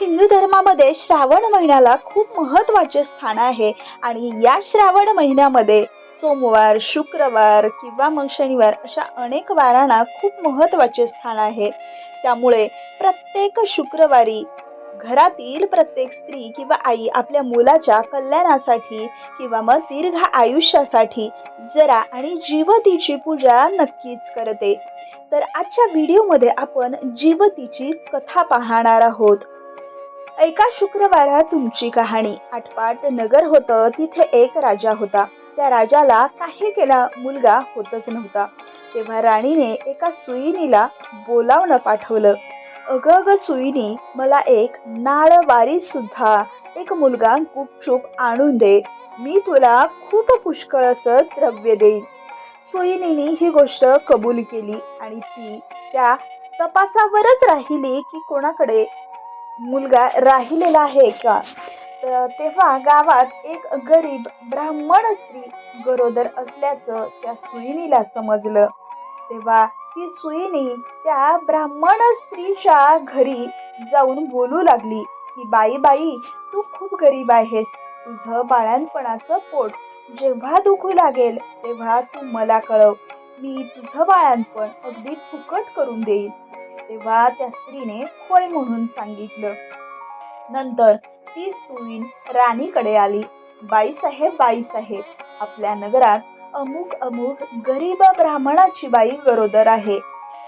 हिंदू धर्मामध्ये श्रावण महिन्याला खूप महत्त्वाचे स्थान आहे. आणि या श्रावण महिन्यामध्ये सोमवार शुक्रवार किंवा मग शनिवार अशा अनेक वारांना खूप महत्त्वाचे स्थान आहे. त्यामुळे प्रत्येक शुक्रवारी घरातील प्रत्येक स्त्री किंवा आई आपल्या मुलाच्या कल्याणासाठी किंवा मग दीर्घ आयुष्यासाठी जरा आणि जीवतीची पूजा नक्कीच करते. तर आजच्या व्हिडिओमध्ये आपण जीवतीची कथा पाहणार आहोत. एका शुक्रवारा तुमची कहाणी आटपाट नगर होतं तिथे एक राजा होता. त्या राजाला काही केला मुलगा होतच नव्हता. तेव्हा राणीने एका सुईनीला बोलावणं पाठवलं. अगं अगं सुईनी मला एक नाळवारी सुद्धा एक मुलगा गुपचूप आणून दे. मी तुला खूप पुष्कळ असं द्रव्य देईन. सुईनीने ही गोष्ट कबूल केली आणि ती त्या तपासावरच राहिली की कोणाकडे मुलगा राहिलेला आहे का? तर तेव्हा गावात एक गरीब ब्राह्मण स्त्री गरोदर असल्याचं त्या सुईणीला समजलं. तेव्हा ती सुईणी त्या ब्राह्मण स्त्रीच्या घरी जाऊन बोलू लागली की बाई बाई तू खूप गरीब आहेस. तुझं बाळांपणाचं पोट जेव्हा दुखू लागेल तेव्हा तू मला कळव. मी तुझं बाळांपण अगदी फुकट करून देईन. तेव्हा त्या स्त्रीने होय म्हणून सांगितलं. नंतर ती सुईन राणीकडे आली. बाईसाहेब बाईसाहेब आपल्या नगरात अमुक अमुक गरीब ब्राह्मणाची बाई गरोदर आहे.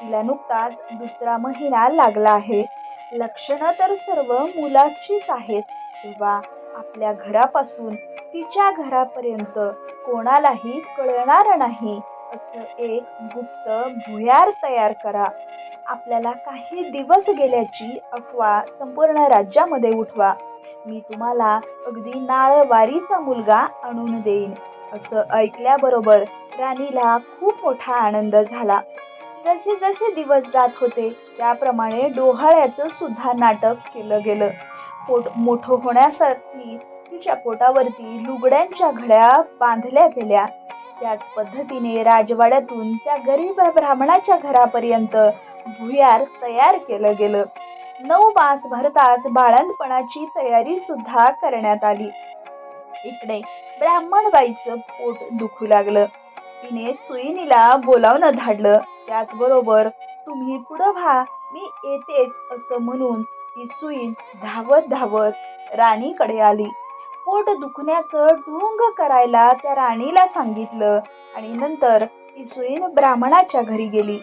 तिला नुकताच दुसरा महिना लागला आहे. लक्षणं तर सर्व मुलाचीच आहेत. तेव्हा आपल्या घरापासून तिच्या घरापर्यंत कोणालाही कळणार नाही. असं एक गुप्त भुयार तयार करा. आपल्याला काही दिवस गेल्याची अफवा संपूर्ण राज्यामध्ये उठवा. मी तुम्हाला अगदी नाळवारीचा मुलगा आणून देईन. असं ऐकल्याबरोबर राणीला खूप मोठा आनंद झाला. जसे जसे दिवस जात होते त्याप्रमाणे डोहाळ्याचं सुद्धा नाटक केलं गेलं. पोट मोठं होण्यासाठी तिच्या पोटावरती लुगड्यांच्या घड्या बांधल्या गेल्या. त्याच पद्धतीने राजवाड्यातून त्या गरीब ब्राह्मणाच्या घरापर्यंत भुयार तयार केलं गेलं. नऊ मास भरताच बाळंतपणाची तयारी सुद्धा करण्यात आली. इकडे ब्राह्मणबाईचं पोट दुखू लागलं. तिने सुईनीला बोलावणं धाडलं. त्याचबरोबर तुम्ही पुढं व्हा मी येतेच असं म्हणून ती सुई धावत धावत राणीकडे आली. पोट दुखण्याचं ढोंग करायला त्या राणीला सांगितलं. आणि नंतर ती सुईन ब्राह्मणाच्या घरी गेली.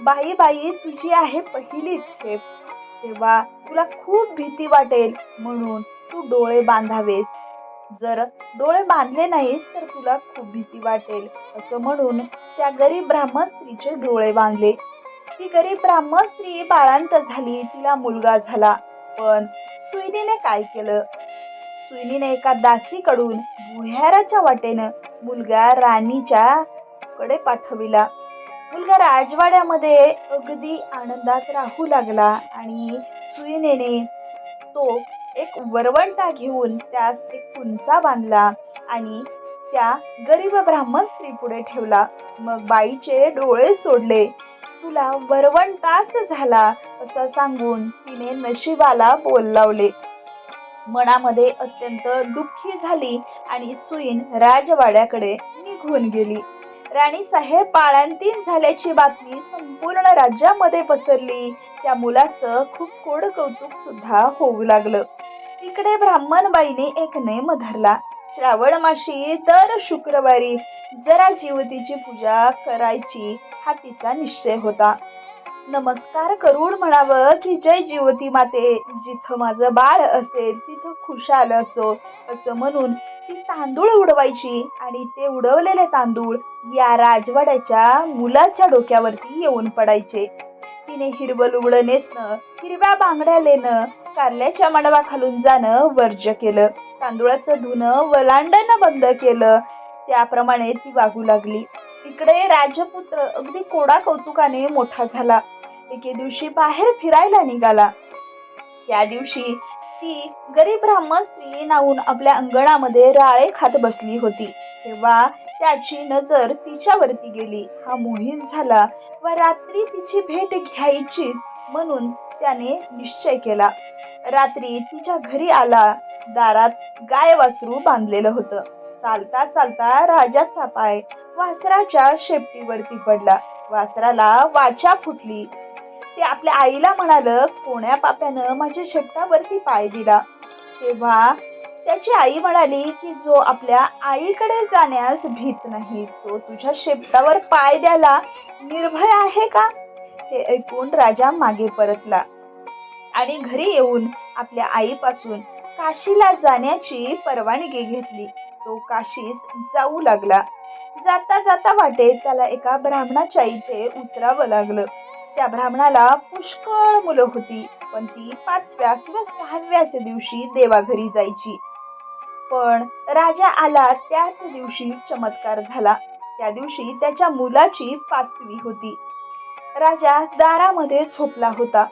बाई बाई तुझी आहे पहिलीच खेप. तेव्हा तुला खूप भीती वाटेल म्हणून तू डोळे बांधावेस. जर डोळे बांधले नाहीस तर तुला खूप भीती वाटेल असं म्हणून त्या गरीब ब्राह्मण स्त्रीचे डोळे बांधले. ती गरीब ब्राह्मण स्त्री बाळांत झाली तिला मुलगा झाला. पण सुईनीने काय केलं? सुईणीने एका दासीकडून भुयाराच्या वाटेनं मुलगा राणीच्या कडे पाठविला. मुलगा राजवाड्यामध्ये अगदी आनंदात राहू लागला आणि सुईनेने तो एक वरवंटा घेऊन त्यास एक कुंचा बांधला आणि त्या गरीब ब्राह्मण स्त्री पुढे ठेवला. मग बाईचे डोळे सोडले. तुला वरवंटाच झाला असं सांगून तिने नशिबाला बोल लावले. मनामध्ये अत्यंत दुःखी झाली आणि सुईन राजवाड्याकडे निघून गेली. राणी साहेब बाळांतीन झाल्याची बातमी संपूर्ण राज्यामध्ये पसरली. त्या मुलाचं खूप कोड कौतुक सुद्धा होऊ लागलं. तिकडे ब्राह्मणबाईने एक नेम धरला. श्रावण माशी तर शुक्रवारी जरा जीवतीची पूजा करायची हा तिचा निश्चय होता. नमस्कार करून म्हणावं की जय जीवती माते. जिथं माझं बाळ असेल तिथं खुशाल असो. असं म्हणून ती तांदूळ उडवायची आणि ते उडवलेले तांदूळ या राजवाड्याच्या मुलाच्या डोक्यावरती येऊन पडायचे. तिने हिरवं लुगडं नेसणं हिरव्या बांगड्या लेणं कारल्याच्या मांडवा खालून जाणं वर्ज्य केलं. तांदुळाचं धुणं वलांडणं बंद केलं. त्याप्रमाणे ती वागू लागली. इकडे राजपुत्र अगदी कोडा कौतुकाने मोठा झाला. एके दिवशी बाहेर फिरायला निघाला. त्या दिवशी ती गरीब ब्राह्मण स्त्री नावून आपल्या अंगणामध्ये राळे खात बसली होती. तेव्हा त्याची नजर तिच्यावरती गेली. हा मोहित झाला व रात्री तिची भेट घ्यायची म्हणून त्याने निश्चय केला. रात्री तिच्या घरी आला. दारात गाय वासरू बांधलेलं होतं. चालता चालता राजाचा पाय वासराच्या शेपटीवरती पडला. वासराला वाचा फुटली. ते आपल्या आईला म्हणाल कोण्या पाप्यानं माझ्या शेपटावरती पाय दिला? तेव्हा त्याची आई म्हणाली की जो आपल्या आईकडे जाण्यास भीत नाही तो तुझ्या शेपटावर पाय द्यायला निर्भय आहे का? हे ऐकून राजा मागे परतला आणि घरी येऊन आपल्या आईपासून काशीला जाण्याची परवानगी घेतली. तो काशीत जाऊ लागला. जाता जाता वाटेत त्याला एका ब्राह्मणाच्या इथे उतरावं लागलं. त्या ब्राह्मणाला पुष्कळ मुलं होती पण ती पाचव्या किंवा सहाव्याच्या दिवशी देवाघरी जायची. पण राजा आला त्याच दिवशी चमत्कार झाला. त्या दिवशी त्याच्या मुलाची पाचवी होती. राजा दारामध्ये झोपला होता.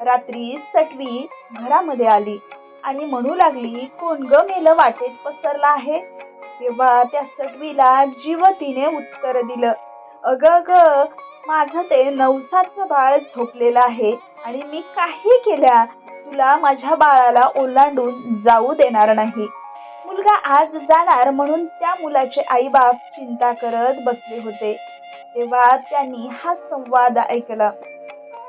रात्री सटवी घरामध्ये आली आणि म्हणू लागली कोण ग मेलं वाटेत पसरला आहे? तेव्हा त्या सटवीला जीवतीने उत्तर दिलं अग ग माझं ते नवसाचं बाळ झोपलेलं आहे आणि मी काही केल्या तुला माझ्या बाळाला ओलांडून जाऊ देणार नाही. मुलगा आज जाणार म्हणून त्या मुलाचे आईबाप चिंता करत बसले होते. तेव्हा त्यांनी हा संवाद ऐकला.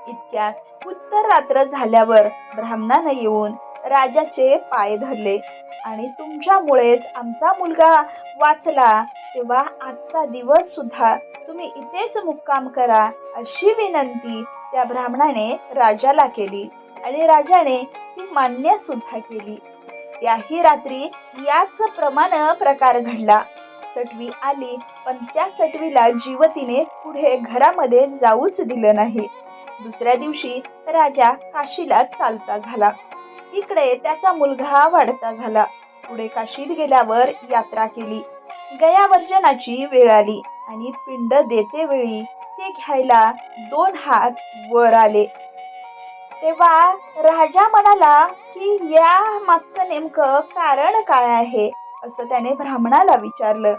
इतक्यात उत्तर रात्र झाल्यावर ब्राह्मणानं येऊन राजाचे पाय धरले. आणि तुमच्यामुळेच आमचा मुलगा वाचला. तेव्हा आजचा दिवस सुद्धा तुम्ही इथेच मुक्काम करा अशी विनंती त्या ब्राह्मणाने राजाला केली. आणि राजाने ती मान्य सुद्धा केली. त्याही रात्री याच प्रमाण प्रकार घडला. सटवी आली पण त्या सटवीला जीवतीने पुढे घरामध्ये जाऊच दिलं नाही. दुसऱ्या दिवशी राजा काशीला चालता झाला. इकडे त्याचा मुलगा वाढता झाला. पुढे काशीत गेल्यावर यात्रा केली. गयावर्जनाची वेळ आली आणि पिंड देते वेळी ते घ्यायला दोन हात वर आले. तेव्हा राजा म्हणाला की या मागचं नेमकं कारण काय आहे? असं त्याने ब्राह्मणाला विचारलं.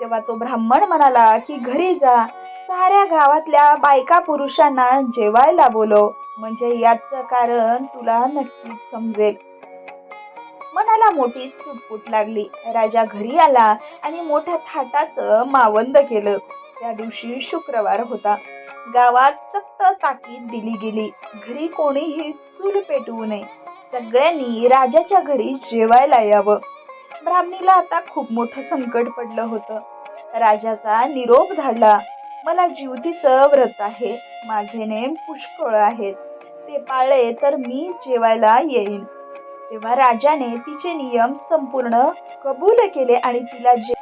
तेव्हा तो ब्राह्मण म्हणाला की घरी जा. साऱ्या गावातल्या बायका पुरुषांना जेवायला बोलव. म्हणजे याचं कारण तुला नक्कीच समजेल. मनाला मोठी चुटपुट लागली. राजा घरी आला आणि मोठ्या थाटाचं मावंद केलं. त्या दिवशी शुक्रवार होता. गावात सक्त ताकीद दिली गेली. घरी कोणीही चूल पेटवू नये. सगळ्यांनी राजाच्या घरी जेवायला यावं. ब्राह्मणीला आता खूप मोठं संकट पडलं होतं. राजाचा निरोप धाडला मला जीवतीचं व्रत आहे. माझे नेम पुष्कळ आहेत. ते पाळले तर मी जेवायला येईन. तेव्हा राजाने तिचे नियम संपूर्ण कबूल केले आणि तिला जे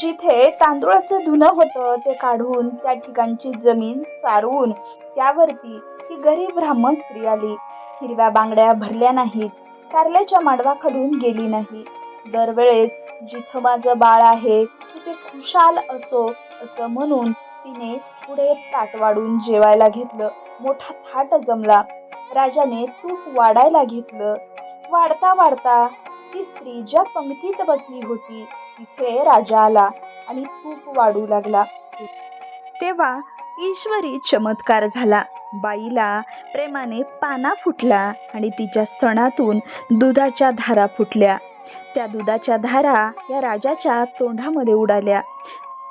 जिथे तांदूळाचं धुणं होतं ते काढून त्या ठिकाणची जमीन सारवून त्यावरती ती गरीब ब्राह्मण स्त्री आली. हिरव्या बांगड्या भरल्या नाहीत. कारल्याच्या मांडवाखालून गेली नाही. दरवेळेस जिथं माझं बाळ आहे तिथे खुशाल असो असं म्हणून तिने पुढे ताट वाढून जेवायला घेतलं. मोठा थाट जमला. राजाने तूप वाढायला घेतलं. वाढता वाढता ती स्त्री ज्या पंक्तीत बसली होती तिथे राजा आला आणि तूप वाढू लागला. तेव्हा ईश्वरी चमत्कार झाला. बाईला प्रेमाने पाना फुटला आणि तिच्या स्तनातून दुधाच्या धारा फुटल्या. त्या दुधाच्या धारा या राजाच्या तोंडामध्ये उडाल्या.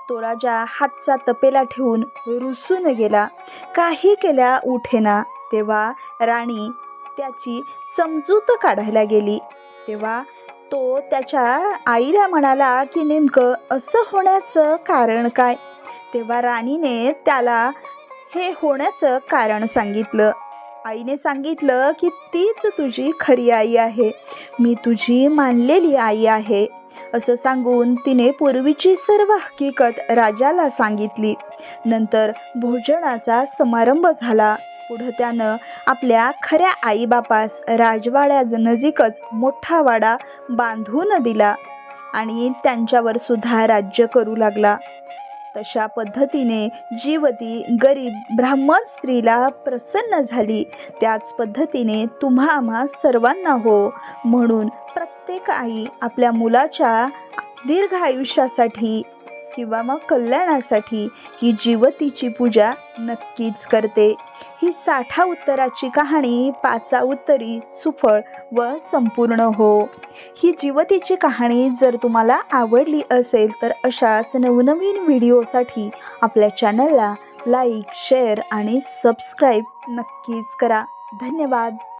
तो राजा हातचा तपेला ठेवून रुसून गेला. काही केल्या उठेना तेव्हा राणी त्याची समजूत काढायला गेली. तेव्हा तो त्याच्या आईला म्हणाला की नेमकं असं होण्याचं कारण काय? तेव्हा राणीने त्याला हे होण्याचं कारण सांगितलं. आईने सांगितलं की तीच तुझी खरी आई आहे. मी तुझी मानलेली आई आहे. असं सांगून तिने पूर्वीची सर्व हकीकत राजाला सांगितली. नंतर भोजनाचा समारंभ झाला. पुढं त्यानं आपल्या खऱ्या आईबापास राजवाड्या नजीकच मोठा वाडा बांधून दिला आणि त्यांच्यावर सुद्धा राज्य करू लागला. तशा पद्धतीने जीवती गरीब ब्राह्मण स्त्रीला प्रसन्न झाली. त्याच पद्धतीने तुम्हा आम्हा सर्वांना हो म्हणून प्रत्येक आई आपल्या मुलाच्या दीर्घ आयुष्यासाठी किंवा मग कल्याणासाठी ही जीवतीची पूजा नक्कीच करते. ही साठा उत्तराची कहाणी पाचा उत्तरी सुफळ व संपूर्ण हो. ही जीवतीची कहाणी जर तुम्हाला आवडली असेल तर अशाच नवनवीन व्हिडिओसाठी आपल्या चॅनलला लाईक शेअर आणि सबस्क्राईब नक्कीच करा. धन्यवाद.